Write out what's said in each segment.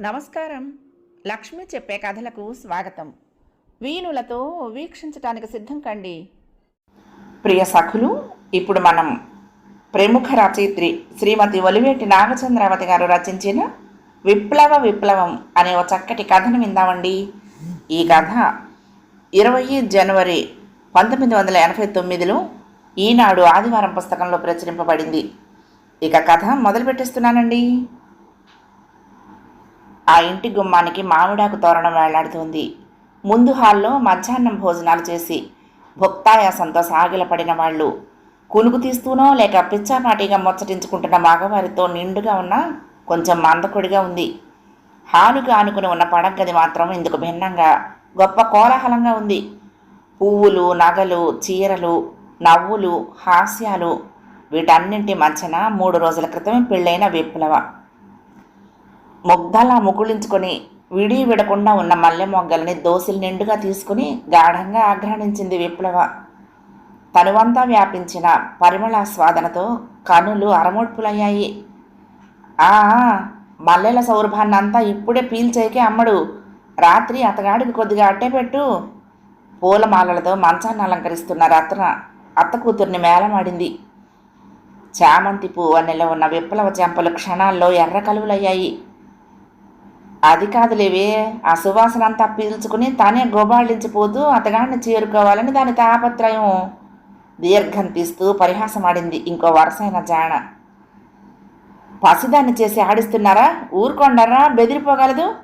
నమస్కారం. లక్ష్మి చెప్పే కథలకు స్వాగతం. వీణులతో వీక్షించటానికి సిద్ధం కండి. ప్రియ సఖులు ఇప్పుడు మనం ప్రముఖ రచయిత్రి శ్రీమతి ఒలివేటి నాగచంద్రావతి గారు రచించిన విప్లవ విప్లవం అనే ఒక చక్కటి కథను విందామండి. ఈ కథ ఇరవై జనవరి పంతొమ్మిది వందల ఎనభై తొమ్మిదిలో ఈనాడు ఆదివారం పుస్తకంలో ప్రచురింపబడింది. ఇక కథ మొదలు పెట్టేస్తున్నానండి. ఆ ఇంటి గుమ్మానికి మామిడాకు తోరణం వేలాడుతుంది. ముందు హాల్లో మధ్యాహ్నం భోజనాలు చేసి భుక్తాయాసంతో సాగిలపడిన వాళ్ళు కునుకు తీస్తూనో లేక పిచ్చాపాటిగా ముచ్చటించుకుంటున్న మగవారితో నిండుగా ఉన్న కొంచెం మందకొడిగా ఉంది. హాలుగా ఆనుకుని ఉన్న పడగది మాత్రం ఇందుకు భిన్నంగా గొప్ప కోలాహలంగా ఉంది. పువ్వులు నగలు చీరలు నవ్వులు హాస్యాలు వీటన్నింటి మధ్యన మూడు రోజుల క్రితమే పెళ్ళైన విప్లవ. ముగ్ధలా ముకుళించుకొని విడి విడకుండా ఉన్న మల్లె మొగ్గల్ని దోసిలు నిండుగా తీసుకుని గాఢంగా ఆగ్రహించింది విప్లవ. తనువంతా వ్యాపించిన పరిమళాస్వాదనతో కనులు అరమోడ్పులయ్యాయి. ఆ మల్లెల సౌరభాన్నంతా ఇప్పుడే పీల్చేకే అమ్మడు. రాత్రి అతగాడికి కొద్దిగా అట్టే పెట్టు. పూలమాలలతో మంచాన్ని అలంకరిస్తున్న రత్న అత్త కూతుర్ని మేళమాడింది. చామంతి పువ్వు అన్నెలో ఉన్న విప్లవ చెంపలు క్షణాల్లో ఎర్ర కలువులయ్యాయి. అది కాదులేవే ఆ సువాసన అంతా పీల్చుకుని తానే గోబాళించిపోతూ అతగాడిని చేరుకోవాలని దాని తాపత్రయం. దీర్ఘం తీస్తూ పరిహాసమాడింది ఇంకో వరసైన జాణ. పసిదాన్ని చేసి ఆడిస్తున్నారా? ఊరుకొండరా? బెదిరిపోగలదు?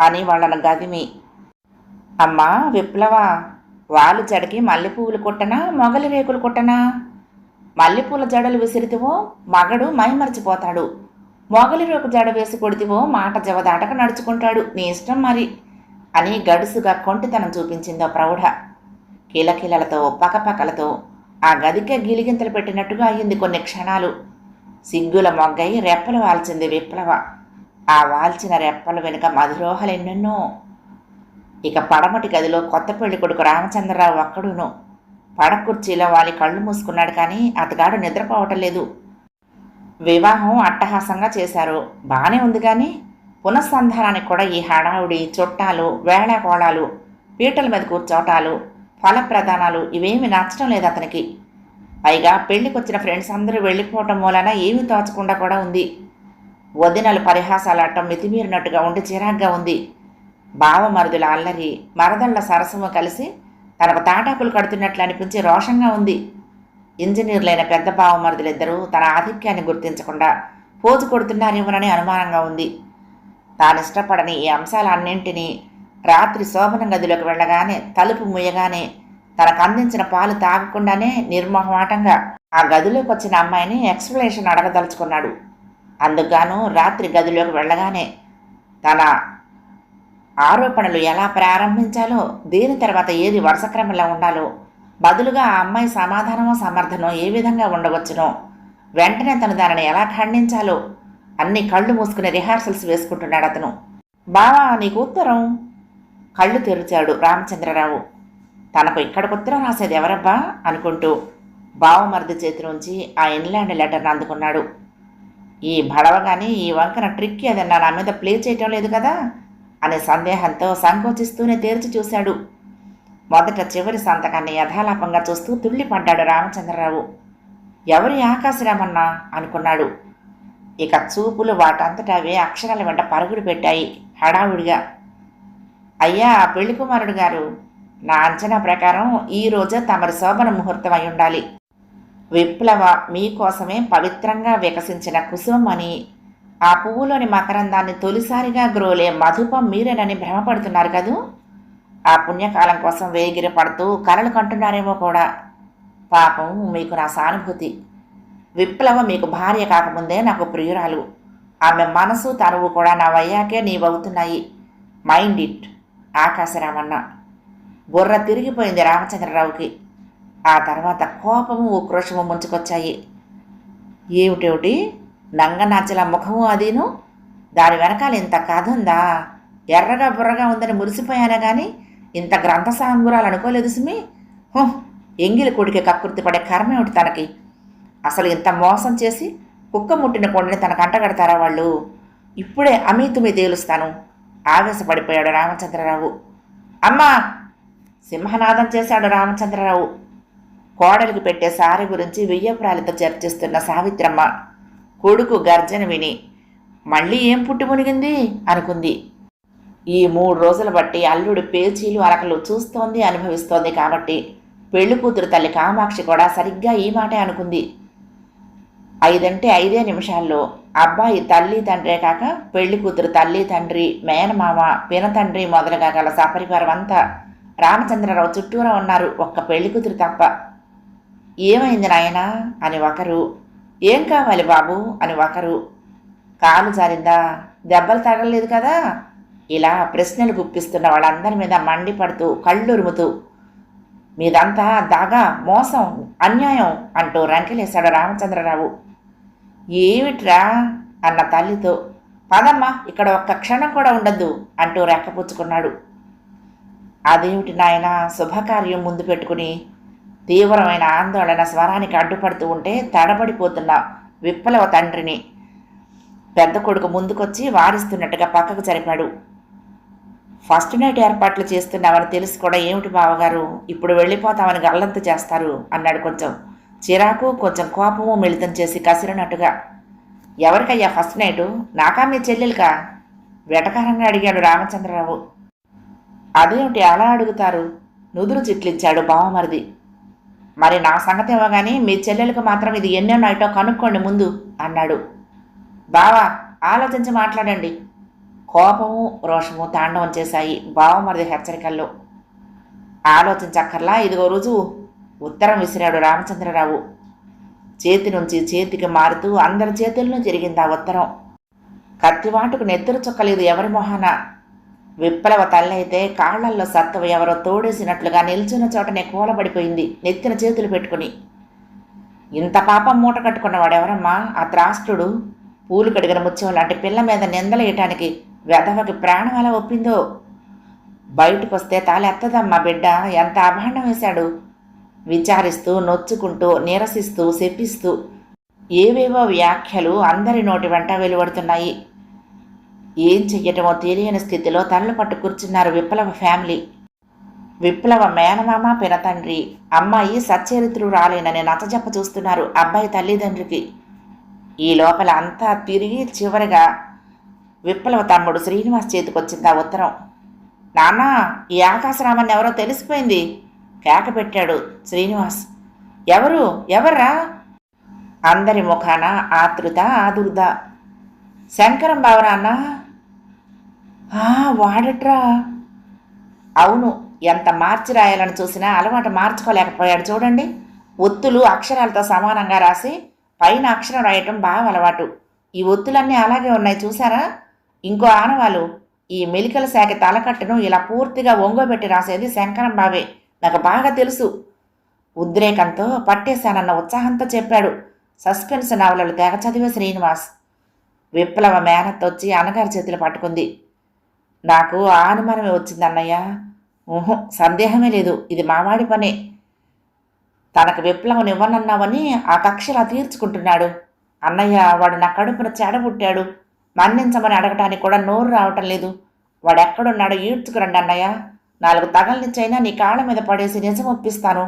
అని వాళ్ళను గదిమి. అమ్మా విప్లవ? వాళ్ళు జడకి మల్లెపూలు కొట్టనా మొగలి రేకులు కొట్టనా? మల్లెపూల జడలు విసిరితివో మగడు మైమరిచిపోతాడు. మొగలి రేకు జడ వేసి కొడితివో మాట జవదాటక నడుచుకుంటాడు. నీ ఇష్టం మరి. అని గడుసుగా కొంటితనం చూపించిందో ప్రౌఢ. కిలకిలలతో పకపకలతో ఆ గదికే గిలిగింతలు పెట్టినట్టుగా అయ్యింది కొన్ని క్షణాలు. సిగ్గుల మొగ్గై రెప్పలు వాల్చింది విప్లవ. ఆ వాల్చిన రెప్పల వెనుక మధురోహలు ఎన్నెన్నో. ఇక పడమటి గదిలో కొత్త పెళ్ళి కొడుకు రామచంద్రరావు ఒక్కడును. పడకుర్చీలో వాలి కళ్ళు మూసుకున్నాడు కానీ అతగాడు నిద్రపోవటం లేదు. వివాహం అట్టహాసంగా చేశారు. బాగానే ఉంది కానీ పునఃసంధానానికి కూడా ఈ హడావుడి చుట్టాలు వేళాకోళాలు పీటల మీద కూర్చోటాలు ఫలప్రదానాలు ఇవేమి నచ్చడం లేదు అతనికి. పైగా పెళ్ళికొచ్చిన ఫ్రెండ్స్ అందరూ వెళ్ళిపోవటం మూలన ఏమీ తోచకుండా కూడా ఉంది. వదినలు పరిహాసాలు ఆడటం మితిమీరినట్టుగా ఉండి చిరాగ్గా ఉంది. బావమరుదుల అల్లరి మరదళ్ళ సరసము కలిసి తనకు తాటాకులు కడుతున్నట్లు అనిపించి రోషంగా ఉంది. ఇంజనీర్లైన పెద్ద బావమరుదులిద్దరూ తన ఆధిక్యాన్ని గుర్తించకుండా పోజు కొడుతున్నారేమోనని అనుమానంగా ఉంది. తాను ఇష్టపడని ఈ అంశాలన్నింటినీ రాత్రి శోభన గదిలోకి వెళ్ళగానే తలుపు ముయ్యగానే తనకు అందించిన పాలు తాగకుండానే నిర్మోహమాటంగా ఆ గదిలోకి వచ్చిన అమ్మాయిని ఎక్స్ప్లెనేషన్ అడగదలుచుకున్నాడు. అందుకుగాను రాత్రి గదిలోకి వెళ్ళగానే తన ఆరోపణలు ఎలా ప్రారంభించాలో దీని తర్వాత ఏది వరుస క్రమంలో ఉండాలో బదులుగా ఆ అమ్మాయి సమాధానమో సమర్థనో ఏ విధంగా ఉండవచ్చునో వెంటనే తను దానిని ఎలా ఖండించాలో అన్ని కళ్ళు మూసుకుని రిహార్సల్స్ వేసుకుంటున్నాడు అతను. బావా నీకు ఉత్తరం. కళ్ళు తెరిచాడు రామచంద్రరావు. తనకు ఇక్కడికి ఉత్తరం రాసేది ఎవరబ్బా? అనుకుంటూ బావమర్ది చేతి నుంచి ఆ ఇన్లాండ్ లెటర్ని అందుకున్నాడు. ఈ భడవగాని ఈ వంకన ట్రిక్ ఏదన్నా నా మీద ప్లే చేయటం లేదు కదా? అనే సందేహంతో సంకోచిస్తూనే తేల్చి చూశాడు. మొదట చివరి సంతకాన్ని యథాలాపంగా చూస్తూ తుళ్ళిపడ్డాడు రామచంద్రరావు. ఎవరి ఆకాశరామన్నా? అనుకున్నాడు. ఇక చూపులు వాటంతటా అవే అక్షరాల వెంట పరుగుడు పెట్టాయి హడావుడిగా. అయ్యా పెళ్ళి కుమారుడు గారు నా అంచనా ప్రకారం ఈ రోజే తమరి శోభన ముహూర్తం అయి ఉండాలి. విప్లవ మీకోసమే పవిత్రంగా వికసించిన కుసుమం అని ఆ పువ్వులోని మకరందాన్ని తొలిసారిగా గ్రోలే మధుపం మీరేనని భ్రమపడుతున్నారు కదూ? ఆ పుణ్యకాలం కోసం వేగిరి పడుతూ కలలు కంటున్నారేమో కూడా. పాపం మీకు నా సానుభూతి. విప్లవ మీకు భార్య కాకముందే నాకు ప్రియురాలు. ఆమె మనసు తనువు కూడా నా వయ్యాకే నీవవుతున్నాయి. మైండ్ ఇట్ ఆకాశరామన్న. బుర్ర తిరిగిపోయింది రామచంద్రరావుకి. ఆ తర్వాత కోపము ఉక్రోషము ముంచుకొచ్చాయి. ఏమిటేమిటి? నంగనాచల ముఖము అదీను? దాని వెనకాల ఇంత కథ ఉందా? ఎర్రగా బుర్రగా ఉందని మురిసిపోయానా కానీ ఇంత గ్రంథ సాంగురాలు అనుకోలేదు సుమి. హో ఎంగిలి కొడికి కక్కుర్తి పడే కర్మ తనకి? అసలు ఇంత మోసం చేసి కుక్క ముట్టిన కొండని తన కంటగడతారా వాళ్ళు? ఇప్పుడే అమీతుమి తేలుస్తాను. ఆవేశపడిపోయాడు రామచంద్రరావు. అమ్మా! సింహనాదం చేశాడు రామచంద్రరావు. కోడలికి పెట్టే సారి గురించి వెయ్యపురాలతో చర్చిస్తున్న సావిత్రమ్మ. కొడుకు గర్జన విని మళ్ళీ ఏం పుట్టి మునిగింది? అనుకుంది. ఈ మూడు రోజుల బట్టి అల్లుడు పేచీలు అరకలు చూస్తోంది అనుభవిస్తోంది కాబట్టి పెళ్ళి కూతురు తల్లి కామాక్షి కూడా సరిగ్గా ఈ మాటే అనుకుంది. ఐదంటే ఐదే నిమిషాల్లో అబ్బాయి తల్లి తండ్రే కాక పెళ్ళి కూతురు తల్లి తండ్రి మేనమామ పినతండ్రి మొదలుగా గల సపరివారం అంతా రామచంద్రరావు చుట్టూరా ఉన్నారు ఒక్క పెళ్ళి కూతురు తప్ప. ఏమైంది నాయనా? అని ఒకరు ఏం కావాలి బాబు? అని ఒకరు కాలు జారిందా? దెబ్బలు తగలలేదు కదా? ఇలా ప్రశ్నలు గుప్పిస్తున్న వాళ్ళందరి మీద మండిపడుతూ కళ్ళురుముతూ మీదంతా దాగా మోసం అన్యాయం అంటూ రంకెలేశాడు రామచంద్రరావు. ఏమిట్రా? అన్న తల్లితో పదమ్మా ఇక్కడ ఒక్క క్షణం కూడా ఉండద్దు అంటూ రెక్కపుచ్చుకున్నాడు అదేమిటి నాయన? శుభకార్యం ముందు పెట్టుకుని తీవ్రమైన ఆందోళన స్వరానికి అడ్డుపడుతూ ఉంటే తడబడిపోతున్న విప్లవ తండ్రిని పెద్ద కొడుకు ముందుకొచ్చి వారిస్తున్నట్టుగా పక్కకు జరిపాడు. ఫస్ట్ నైట్ ఏర్పాట్లు చేస్తున్నామని తెలుసు కూడా ఏమిటి బావగారు? ఇప్పుడు వెళ్ళిపోతామని గల్లంత చేస్తారు అన్నాడు కొంచెం. చిరాకు కొంచెం కోపము మిళితం చేసి కసిరినట్టుగా. ఎవరికయ్యా ఫస్ట్ నైటు? నాకా మీ చెల్లెలుకా? వెటకారంగా అడిగాడు రామచంద్రరావు. అదేమిటి అలా అడుగుతారు? నుదురు చిట్లించాడు బావమరిది. మరి నా సంగతి ఇవ్వగాని మీ చెల్లెలకు మాత్రం ఇది ఎన్నో నైటో కనుక్కోండి ముందు అన్నాడు. బావా ఆలోచించి మాట్లాడండి. కోపము రోషము తాండవం చేశాయి బావమరిది హెచ్చరికల్లో. ఆలోచించక్కర్లా ఇదిగో రుజువు ఉత్తరం విసిరాడు రామచంద్రరావు. చేతి నుంచి చేతికి మారుతూ అందరి చేతుల్లో జరిగింది ఆ ఉత్తరం. కత్తివాటుకు నెత్తురు చుక్కలేదు ఎవరి మొహాన? విప్లవ తల్లైతే కాళ్ళల్లో సత్తువ ఎవరో తోడేసినట్లుగా నిల్చున్న చోటనే కూలబడిపోయింది నెత్తిన చేతులు పెట్టుకుని. ఇంత పాపం మూట కట్టుకున్నవాడెవరమ్మా? ఆ త్రాష్ట్రుడు పూలు కడిగిన ముత్యం లాంటి పిల్ల మీద నిందలేయటానికి వెధవకి ప్రాణం అలా ఒప్పిందో? బయటకు వస్తే తాలెత్తదమ్మా బిడ్డ ఎంత అభాండం వేశాడు? విచారిస్తూ నొచ్చుకుంటూ నిరసిస్తూ శపిస్తూ ఏవేవో వ్యాఖ్యలు అందరి నోటి వెంట వెలువడుతున్నాయి. ఏం చెయ్యటమో తెలియని స్థితిలో తలలు పట్టు కూర్చున్నారు విప్లవ ఫ్యామిలీ. విప్లవ మేనమామ పినతండ్రి అమ్మాయి సచ్చరిత్రురాలేనని నచ్చజెప్ప చూస్తున్నారు అబ్బాయి తల్లిదండ్రికి. ఈ లోపల అంతా తిరిగి చివరిగా విప్లవ తమ్ముడు శ్రీనివాస్ చేతికొచ్చింది ఆ ఉత్తరం. నాన్న ఈ ఆకాశరామన్ ఎవరో తెలిసిపోయింది కేక పెట్టాడు శ్రీనివాస్. ఎవరు? ఎవర్రా? అందరి ముఖాన ఆతృత ఆదుర్ద. శంకరం బావరా అన్నా? వాడట్రా. అవును ఎంత మార్చి రాయాలని చూసినా అలవాటు మార్చుకోలేకపోయాడు చూడండి. ఒత్తులు అక్షరాలతో సమానంగా రాసి పైన అక్షరం రాయటం బాగా అలవాటు. ఈ ఒత్తులన్నీ అలాగే ఉన్నాయి చూసారా? ఇంకో ఆనవాలు ఈ మెలికల శాఖ తలకట్టును ఇలా పూర్తిగా ఒంగోబెట్టి రాసేది శంకరం బావే. నాకు బాగా తెలుసు. ఉద్రేకంతో పట్టేశానన్న ఉత్సాహంతో చెప్పాడు సస్పెన్స్ నవలలు తెగ చదివే శ్రీనివాస్. విప్లవ మేనత్తొచ్చి అనగారి చేతులు పట్టుకుంది. నాకు ఆ అనుమానమే వచ్చింది అన్నయ్య. ఊహు సందేహమే లేదు. ఇది మావాడి పనే. తనకు విప్లవం ఇవ్వనన్నావని ఆ కక్షలా తీర్చుకుంటున్నాడు. అన్నయ్య వాడు నా కడుపున చెడబుట్టాడు మన్నించమని అడగటానికి కూడా నోరు రావటం లేదు. వాడు ఎక్కడున్నాడో ఈడ్చుకురండి అన్నయ్య. నాలుగు తగలనిచ్చైనా నీ కాళ్ళ మీద పడేసి నిజం ఒప్పిస్తాను.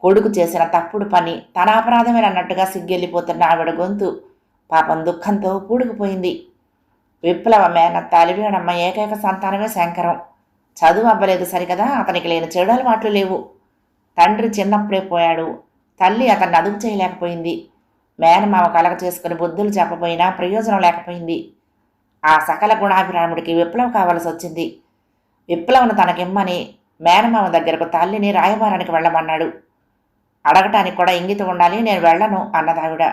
కొడుకు చేసిన తప్పుడు పని తన అపరాధమేనన్నట్టుగా సిగ్గెళ్ళిపోతున్న ఆవిడ గొంతు పాపం దుఃఖంతో పూడుకుపోయింది. విప్లవ మేనత్త అలివేడమ్మ ఏకైక సంతానమే శంకరం. చదువు అవ్వలేదు సరికదా అతనికి లేని చెడు అలవాట్లు లేవు. తండ్రి చిన్నప్పుడే పోయాడు. తల్లి అతన్ని అదుపు చేయలేకపోయింది. మేనమామ కలగ చేసుకుని బుద్ధులు చెప్పబోయినా ప్రయోజనం లేకపోయింది. ఆ సకల గుణాభిరాముడికి విప్లవం కావలసి వచ్చింది. విప్లవను తనకిమ్మని మేనమామ దగ్గరకు తల్లిని రాయబారానికి వెళ్ళమన్నాడు. అడగటానికి కూడా ఇంగితం ఉండాలి నేను వెళ్ళను అన్నదావిడ.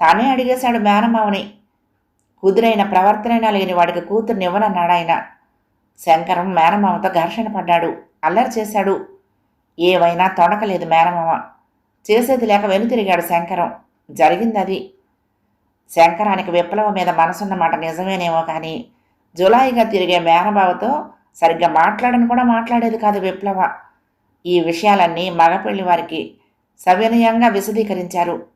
తానే అడిగేశాడు మేనమామని. కుదురైన ప్రవర్తనైనా లేని వాడికి కూతుర్ని ఇవ్వనన్నాడు ఆయన. శంకరం మేనమామతో ఘర్షణ పడ్డాడు. అల్లరి చేశాడు. ఏవైనా తొడకలేదు మేనమామ. చేసేది లేక వెనుతిరిగాడు శంకరం. జరిగింది అది శంకరానికి విప్లవం మీద మనసున్నమాట నిజమేనేమో కానీ జులాయిగా తిరిగే మేనబావతో సరిగ్గా మాట్లాడని కూడా మాట్లాడేది కాదు విప్లవ. ఈ విషయాలన్నీ మగపెళ్ళి వారికి సవినయంగా విశదీకరించారు.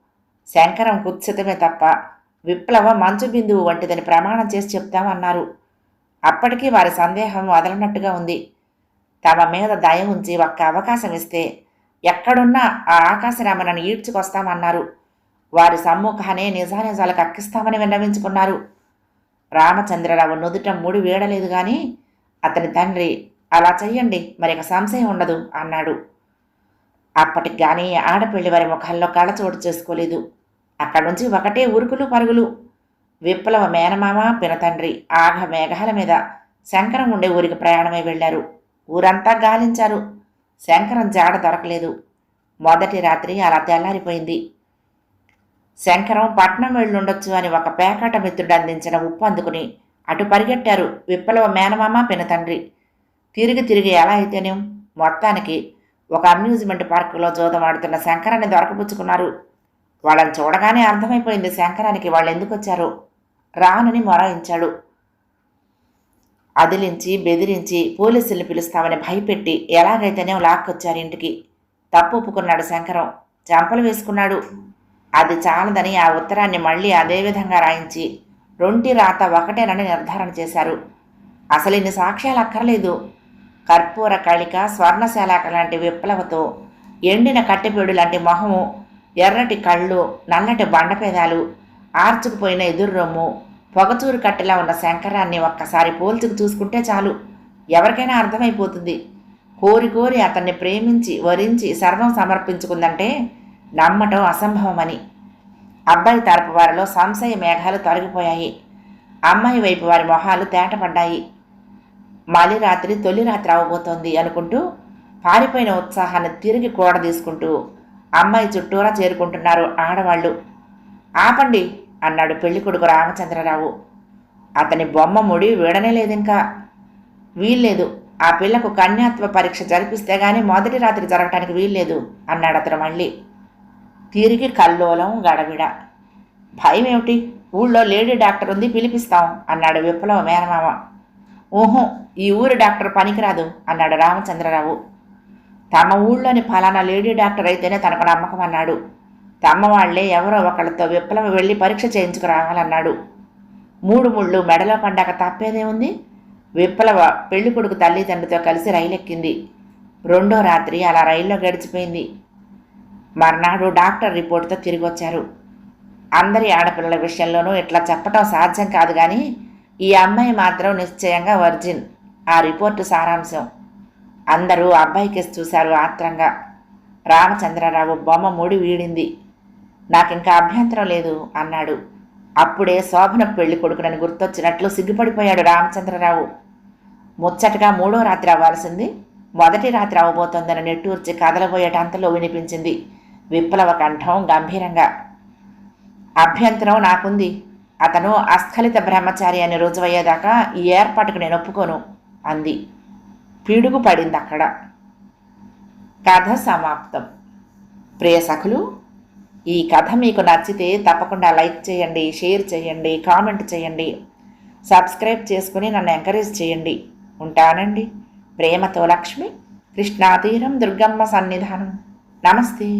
శంకరం కుత్సితమే తప్ప విప్లవ మంచు బిందువు వంటిదని ప్రమాణం చేసి చెప్తామన్నారు. అప్పటికీ వారి సందేహం వదలనట్టుగా ఉంది. తమ మీద దయ ఉంచి ఒక్క అవకాశం ఇస్తే ఎక్కడున్నా ఆ ఆకాశరామనను ఈడ్చుకొస్తామన్నారు. వారి సమ్ముఖానే నిజానిజాలకు అక్కిస్తామని విన్నవించుకున్నారు. రామచంద్రరావు నుదుట ముడి వేడలేదు కానీ అతని తండ్రి అలా చెయ్యండి మరిక సంశయం ఉండదు అన్నాడు. అప్పటికి కానీ ఆడపిల్లి వారి ముఖాల్లో కళ్ళచోటు చేసుకోలేదు. అక్కడి నుంచి ఒకటే ఉరుకులు పరుగులు. విప్లవ మేనమామ పినతండ్రి ఆఘ మేఘాల మీద శంకరం ఉండే ఊరికి ప్రయాణమై వెళ్ళారు ఊరంతా గాలించారు. శంకరం జాడ దొరకలేదు. మొదటి రాత్రి అలా తెల్లారిపోయింది. శంకరం పట్నం వెళ్ళుండొచ్చు అని ఒక పేకాట మిత్రుడు అందించిన ఉప్పు అందుకుని అటు పరిగెట్టారు విప్లవ మేనమామ పినతండ్రి. తిరిగి తిరిగి ఎలా అయితేనేం మొత్తానికి ఒక అమ్యూజ్మెంట్ పార్కులో జోదమాడుతున్న శంకరాన్ని దొరకపుచ్చుకున్నారు. వాళ్ళని చూడగానే అర్థమైపోయింది శంకరానికి వాళ్ళు ఎందుకు వచ్చారో? రానని మొరాయించాడు అదిలించి బెదిరించి పోలీసుల్ని పిలుస్తామని భయపెట్టి ఎలాగైతేనే లాక్కొచ్చారు ఇంటికి. తప్పు ఒప్పుకున్నాడు శంకరం. చెంపలు వేసుకున్నాడు. అది చాలదని ఆ ఉత్తరాన్ని మళ్ళీ అదే విధంగా రాయించి రొంటి రాత ఒకటేనని నిర్ధారణ చేశారు. అసలు ఇన్ని సాక్ష్యాలు అక్కర్లేదు. కర్పూర కళిక స్వర్ణశాలాక లాంటి విప్లవతో ఎండిన కట్టెపేడు లాంటి మొహము ఎర్రటి కళ్ళు నల్లటి బండపేదాలు ఆర్చుకుపోయిన ఎదురు రొమ్ము పొగచూరు కట్టెలా ఉన్న శంకరాన్ని ఒక్కసారి పోల్చుకు చూసుకుంటే చాలు. ఎవరికైనా అర్థమైపోతుంది. కోరి కోరి అతన్ని ప్రేమించి వరించి సర్వం సమర్పించుకుందంటే నమ్మటం అసంభవమని. అబ్బాయి తరపు వారిలో సంశయ మేఘాలు తొలగిపోయాయి. అమ్మాయి వైపు వారి మొహాలు తేటపడ్డాయి. మలి రాత్రి తొలి రాత్రి అవబోతోంది అనుకుంటూ పారిపోయిన ఉత్సాహాన్ని తిరిగి కూడ తీసుకుంటూ అమ్మాయి చుట్టూరా చేరుకుంటున్నారు ఆడవాళ్ళు. ఆపండి అన్నాడు పెళ్ళికొడుకు రామచంద్రరావు. అతని బొమ్మ ముడి వీడనే లేదింకా. వీల్లేదు. ఆ పిల్లకు కన్యాత్వ పరీక్ష జరిపిస్తే గాని మొదటి రాత్రి జరగటానికి వీల్లేదు అన్నాడు అతను మళ్ళీ. తిరిగి కల్లోలం గడబిడ. భయం ఏమిటి ఊళ్ళో లేడీ డాక్టర్ ఉంది పిలిపిస్తాం అన్నాడు విప్లవ మేనమామ. ఊహు ఈ ఊరి డాక్టర్ పనికిరాదు అన్నాడు రామచంద్రరావు. తమ ఊళ్ళోని ఫలానా లేడీ డాక్టర్ అయితేనే తనకు నమ్మకం అన్నాడు. తమ వాళ్ళే ఎవరో ఒకళ్ళతో విప్లవం వెళ్ళి పరీక్ష చేయించుకురావాలన్నాడు మూడు ముళ్ళు మెడలో పండాక తప్పేదేముంది? విప్లవ పెళ్ళి కొడుకు తల్లిదండ్రితో కలిసి రైలెక్కింది. రెండో రాత్రి అలా రైల్లో గడిచిపోయింది. మర్నాడు డాక్టర్ రిపోర్టుతో తిరిగి వచ్చారు అందరి ఆడపిల్లల విషయంలోనూ ఇట్లా చెప్పటం సాధ్యం కాదు కానీ ఈ అమ్మాయి మాత్రం నిశ్చయంగా వర్జిన్. ఆ రిపోర్టు సారాంశం. అందరూ అబ్బాయి చూశారు ఆత్రంగా. రామచంద్రరావు బొమ్మ ముడి వీడింది. నాకింకా అభ్యంతరం లేదు అన్నాడు. అప్పుడే శోభన పెళ్ళి కొడుకునని గుర్తొచ్చినట్లు సిగ్గుపడిపోయాడు రామచంద్రరావు. ముచ్చటగా మూడో రాత్రి అవ్వాల్సింది మొదటి రాత్రి అవ్వబోతోందని నెట్టూర్చి కదలబోయేటంతలో వినిపించింది విప్లవ కంఠం గంభీరంగా. అభ్యంతరం నాకుంది అతను అస్ఖలిత బ్రహ్మచారి అని రుజువయ్యేదాకా ఈ ఏర్పాటుకు నేను ఒప్పుకోను అంది. పిడుగు పడింది అక్కడ కథ సమాప్తం. ప్రియ సఖులు ఈ కథ మీకు నచ్చితే తప్పకుండా లైక్ చేయండి షేర్ చేయండి కామెంట్ చేయండి. సబ్స్క్రైబ్ చేసుకుని నన్ను ఎంకరేజ్ చేయండి. ఉంటానండి. ప్రేమతో లక్ష్మి కృష్ణాతీరం దుర్గమ్మ సన్నిధానం. నమస్తే.